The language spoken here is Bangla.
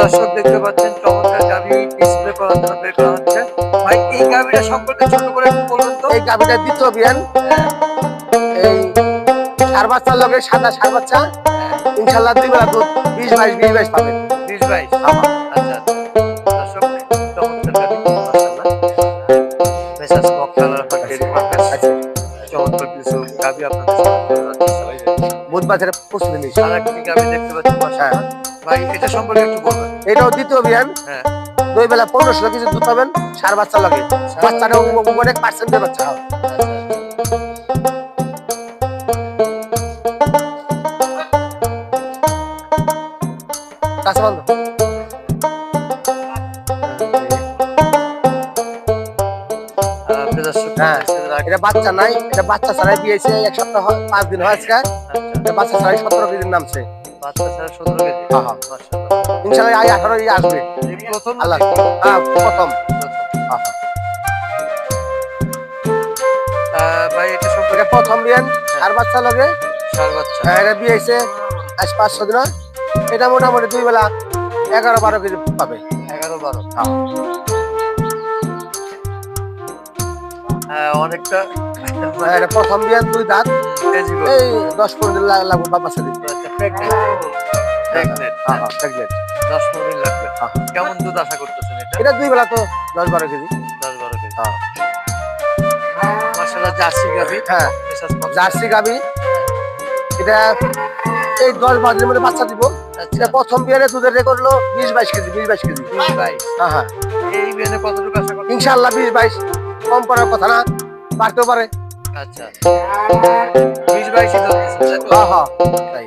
দর্শক দেখতে পাচ্ছেন চমৎকার গাভি ডিসপ্লে করার বের করা হচ্ছে। ভাই এই গাভিটা সম্পর্কে ছোট করে একটু বলুন তো। এই গাভিটা দ্বিতীয় বিয়ান। এই সার বাচ্চার লগে সাদা সার বাচ্চা। ইনশাল্লাহ দুই বেলা দুধ বিশ বাইশ বিশ বাইশ পাবেন। বিশ বাইশ। আমার আচ্ছা আচ্ছা। দর্শক চমৎকার মেসাজ বকখালার হাট ডেয়ারি আচ্ছা চমৎকার কিছু গাভি আপনাদের সামনে তুলে ধরছি। বুধ বাজারে প্রস্তুতি নিয়েছি আর একটি গাভি দেখতে পাচ্ছি মাশাআল্লাহ ভাই এটা সম্পর্কে একটু বলবেন। এটাও দ্বিতীয় বিয়ান হ্যাঁ। দুই বেলা পনেরোশো কিছু দুধ পাবেন সার বাচ্চা লাগে। বাচ্চাটা অনেক পার্সেন্টের বাচ্চা। হয়। কাছে বন্ধ। হ্যাঁ। এটা বাচ্চা নাই এটা বাচ্চা ছাড়াই দিয়েছে এক সপ্তাহ হয়- পাঁচ দিন হয় আজকে। আচ্ছা। বাচ্চা ছাড়াই সতেরো কেজির নামছে ইনশাল্লাহ এই আসবে। প্রথম আল্লাহ? হ্যাঁ প্রথম। ভাই এটা এটা সম্পর্কে প্রথম বিয়ান আর বাচ্চা লগে? সার বাচ্চা। এটা দিয়েছে আজ পাঁচ ছ এটা মোটামুটি দুই বেলা এগারো বারো কেজি পাবে। এগারো বারো। হ্যাঁ। হ্যাঁ অনেকটা। হ্যাঁ, প্রথম বিয়ান দুই দাঁত। এই দশ পনেরো দিন লাগবে বা- বাচ্চা। দিতে pregnant? Pregnant, pregnant। দশ পনেরো দিন লাগবে। কেমন দুধ আশা করতেছেন এটা? এটা দুই বেলা তো দশ বারো কেজি। দশ বারো কেজি। হ্যাঁ। জার্সি গাভি। হ্যাঁ। জার্সি গাবি এটা এই দশ বারো দিনের মধ্যে বাচ্চা দিব। আচ্ছা। এটা প্রথম বিয়ানে দুধের রেকর্ড হলো বিশ বাইশ কেজি বিশ বাইশ কেজি। বিশ বাইশ। হ্যাঁ হ্যাঁ। এই বিয়ানে কতটুকু আশা করতেছেন ইনশাল্লাহ বিশ বাইশ। কম করার কথা না বাড়তেও পারে। আচ্ছা। বিশ তো? হ্যাঁ হ্যাঁ। তাই।